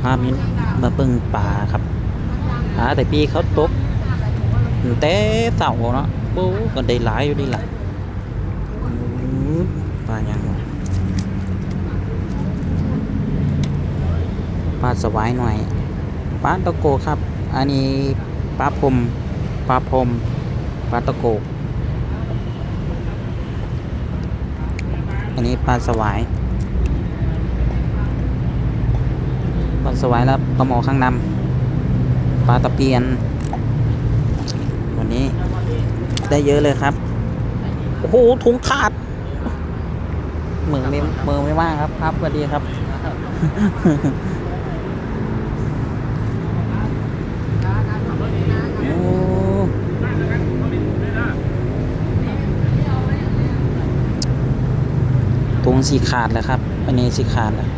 พามินมาเบิ่งปลาครับหาแต่พี่เขาตกแต่เสาเนาะโอ้ก็ได้หลายอยู่ดีล่ะปลาอยังปลาสวายหน่อยปลาตะโกครับ อันนี้ปลาพรมปลาพรมปลาตะโก อันนี้ปลาสวาย ปลา สวายแล้วปลาหมอข้างนำปลาตะเพียน วันนี้ได้เยอะเลยครับ โอ้โหถุงขาดมือไม่มือไม่ว่างครับครับสวัสดีครับโอ้ถุงสีขาดแล้วครับอันนี้สีขาดแล้ว